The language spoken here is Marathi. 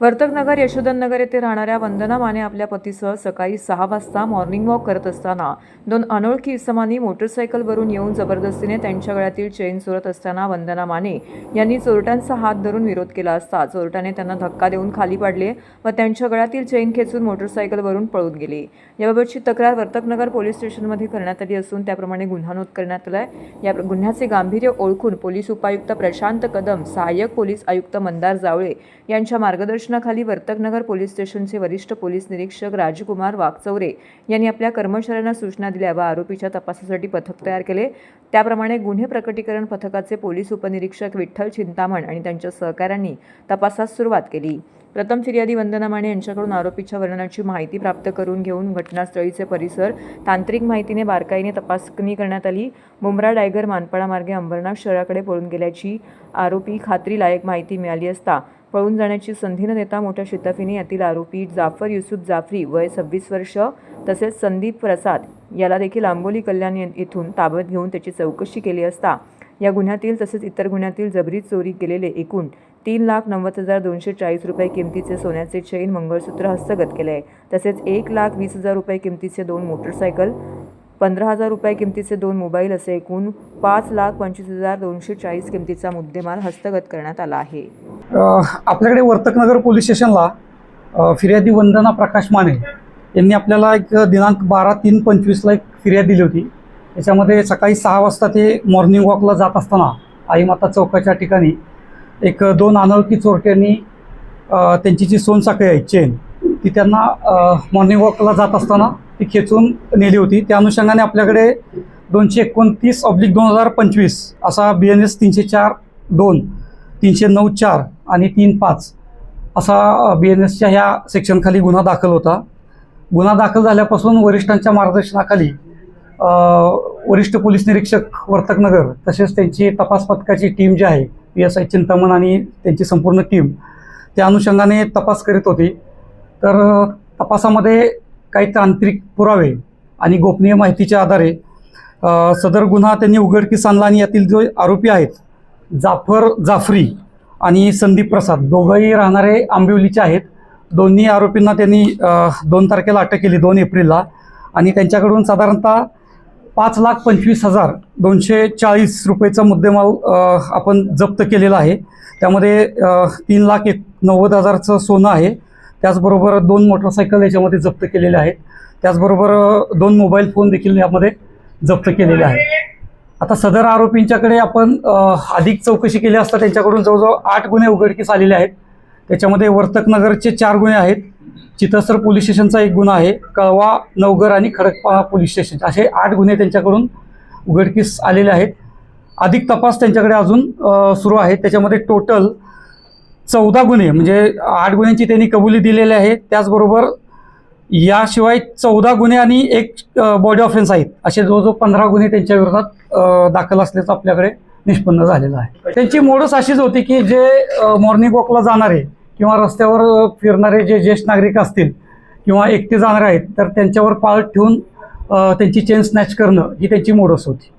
वर्तकनगर यशोधननगर येथे राहणाऱ्या वंदना माने आपल्या पतीसह सकाळी सहा वाजता मॉर्निंग वॉक करत असताना दोन अनोळखी इसमांनी मोटरसायकलवरून येऊन जबरदस्तीने त्यांच्या गळ्यातील चेन चोरत असताना वंदना माने यांनी चोरट्यांचा हात धरून विरोध केला असता. चोरट्याने त्यांना धक्का देऊन खाली पाडले व त्यांच्या गळ्यातील चेन खेचून मोटरसायकलवरून पळून गेले. याबाबतची तक्रार वर्तकनगर पोलीस स्टेशनमध्ये करण्यात आली असून त्याप्रमाणे गुन्हा नोंद करण्यात आलाय. या गुन्ह्याचे गांभीर्य ओळखून पोलीस उपायुक्त प्रशांत कदम सहाय्यक पोलीस आयुक्त मंदार जावळे यांच्या मार्गदर्शनाखाली वर्तकनगर पोलीस स्टेशनचे वरिष्ठ पोलीस निरीक्षक राजकुमार वागचौरे यांनी आपल्या कर्मचाऱ्यांना सूचना दिल्या व आरोपीच्या तपासासाठी पथक तयार केले. त्याप्रमाणे गुन्हे प्रकटीकरण पथकाचे पोलीस उपनिरीक्षक विठ्ठल चिंतामण आणि त्यांच्या सहकाऱ्यांनी तपासास सुरुवात केली. प्रथम फिर्यादी वंदना माने यांच्याकडून आरोपीच्या वर्णनाची माहिती प्राप्त करून घेऊन घटनास्थळीचे परिसर तांत्रिक माहितीने बारकाईने तपासणी करण्यात आली. मुंब्रा डायगर मानपाडा मार्गे अंबरनाथ शहराकडे पळून गेल्याची आरोपी खात्रीलायक माहिती मिळाली असता पळून जाण्याची संधी न देता मोठ्या शिताफीने यातील आरोपी जाफर युसुफ जाफरी वय सव्वीस वर्ष तसेच संदीप प्रसाद याला देखील आंबोली कल्याण येथून ताब्यात घेऊन त्याची चौकशी केली असता या गुन्ह्यातील तसेच इतर गुन्ह्यातील जबरी चोरी केलेले एकूण तीन लाख नव्वद हजार दोनशे चाळीस रुपये किमतीचे सोन्याचे चैन मंगळसूत्र हस्तगत केले आहे. तसेच एक लाख वीस हजार रुपये किमतीचे दोन मोटरसायकल पंधरा हजार रुपये किमतीचे दोन मोबाईल असे एकूण पाच लाख पंचवीस हजार दोनशे चाळीस किमतीचा मुद्देमाल हस्तगत करण्यात आला आहे. आपल्याकडे वर्तकनगर पोलीस स्टेशनला फिर्यादी वंदना प्रकाश माने यांनी आपल्याला एक दिनांक बारा तीन पंचवीसला एक फिर्याद दिली होती. त्याच्यामध्ये सकाळी सहा वाजता ते मॉर्निंग वॉकला जात असताना आईमाता चौकाच्या ठिकाणी एक दोन अनोळखी चोरट्यांनी त्यांची जी सोनसाखळी आहे चेन ती त्यांना मॉर्निंग वॉकला जात असताना ती खेचून नेली होती. त्या अनुषंगाने आपल्याकडे दोनशे एकोणतीस ऑब्लिक दोन हजार पंचवीस असा बी एन एस तीनशे चार दोन तीनशे नऊ चार आणि तीन पाच असा बी एन एसच्या ह्या सेक्शनखाली गुन्हा दाखल होता. गुन्हा दाखल झाल्यापासून वरिष्ठांच्या मार्गदर्शनाखाली वरिष्ठ पोलीस निरीक्षक वर्तकनगर तसेच त्यांची तपास पथकाची टीम जी आहे पी एस आय चिंतामण आणि त्यांची संपूर्ण टीम त्या अनुषंगाने तपास करीत होती. तर तपासामध्ये काही तांत्रिक पुरावे आणि गोपनीय माहितीच्या आधारे सदर गुन्हा त्यांनी उघडकीस आणला आणि यातील जो आरोपी आहेत जाफर जाफरी आणि संदीप प्रसाद दोघंही राहणारे आंबिवलीचे आहेत. दोन्ही आरोपींना त्यांनी दोन तारखेला अटक केली दोन एप्रिलला. आणि त्यांच्याकडून साधारणतः पाच लाख पंचवीस हजार दोनशे चाळीस रुपयेचा मुद्देमाल आपण जप्त केलेला आहे. त्यामध्ये तीन लाख एक नव्वद हजारचं सोनं आहे. त्याचबरोबर दोन मोटरसायकल याच्यामध्ये जप्त केलेले आहेत. त्याचबरोबर दोन मोबाईल फोन देखील यामध्ये जप्त केलेले आहेत. आता सदर आरोपींच्याकडे आपण अधिक चौकशी केली असता त्यांच्याकडून जवळजवळ आठ गुन्हे उघडकीस आलेले आहेत. त्याच्यामध्ये वर्तकनगरचे चार गुन्हे आहेत. चितसर पोलीस स्टेशनचा एक गुन्हा आहे. कळवा नवगर आणि खडकपाळा पोलीस स्टेशन असे आठ गुन्हे त्यांच्याकडून उघडकीस आलेले आहेत. अधिक तपास त्यांच्याकडे अजून सुरू आहे. त्याच्यामध्ये टोटल चौदा गुन्हे म्हणजे आठ गुन्ह्यांची त्यांनी कबुली दिलेली आहे. त्याचबरोबर याशिवाय चौदा गुन्हे आणि एक बॉडी ऑफेन्स आहेत. असे जवळजवळ पंधरा गुन्हे त्यांच्या विरोधात दाखल असल्याचं आपल्याकडे निष्पन्न झालेलं आहे. त्यांची मोडच अशीच होती की जे मॉर्निंग वॉकला जाणारे किंवा रस्त्यावर फिरणारे जे ज्येष्ठ नागरिक असतील किंवा एकटे जाणारे आहेत तर त्यांच्यावर पाळत ठेवून त्यांची चेन स्नॅच करणं ही त्यांची मोडस होती.